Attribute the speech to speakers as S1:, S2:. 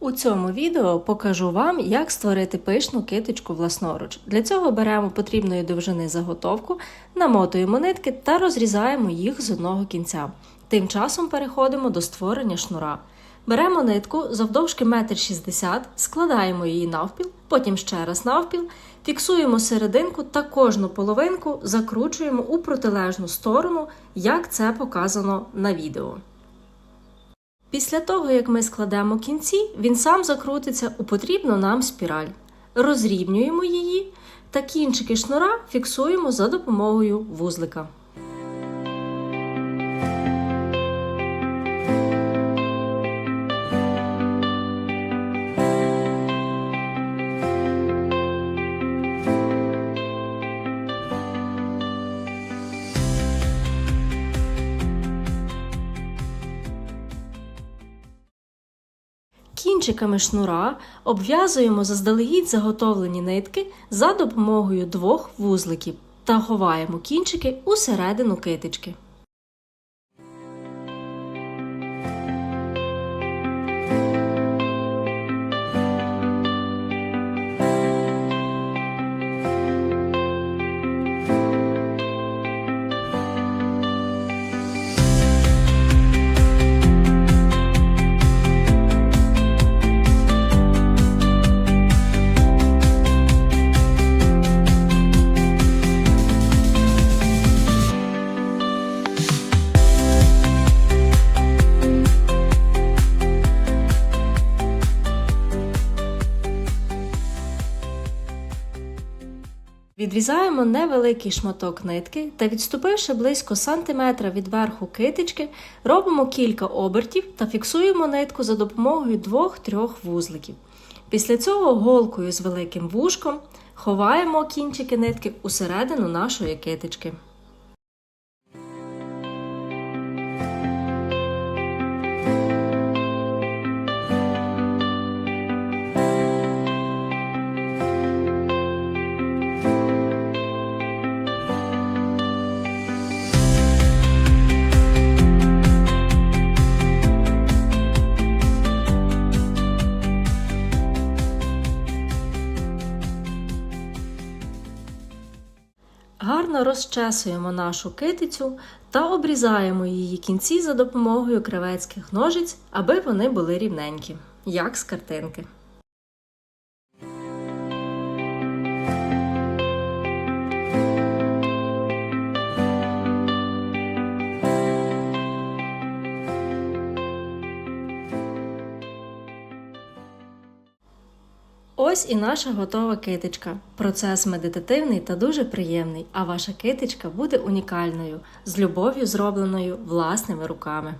S1: У цьому відео покажу вам, як створити пишну китичку власноруч. Для цього беремо потрібної довжини заготовку, намотуємо нитки та розрізаємо їх з одного кінця. Тим часом переходимо до створення шнура. Беремо нитку завдовжки 1,60 м, складаємо її навпіл, потім ще раз навпіл, фіксуємо серединку та кожну половинку закручуємо у протилежну сторону, як це показано на відео. Після того, як ми складемо кінці, він сам закрутиться у потрібну нам спіраль. Розрівнюємо її та кінчики шнура фіксуємо за допомогою вузлика. Кінчиками шнура обв'язуємо заздалегідь заготовлені нитки за допомогою двох вузликів та ховаємо кінчики усередину китички. Відрізаємо невеликий шматок нитки та, відступивши близько сантиметра від верху китички, робимо кілька обертів та фіксуємо нитку за допомогою двох-трьох вузликів. Після цього голкою з великим вушком ховаємо кінчики нитки усередину нашої китички. Гарно розчесуємо нашу китицю та обрізаємо її кінці за допомогою кривецьких ножиць, аби вони були рівненькі, як з картинки. Ось і наша готова китичка. Процес медитативний та дуже приємний, а ваша китичка буде унікальною, з любов'ю зробленою власними руками.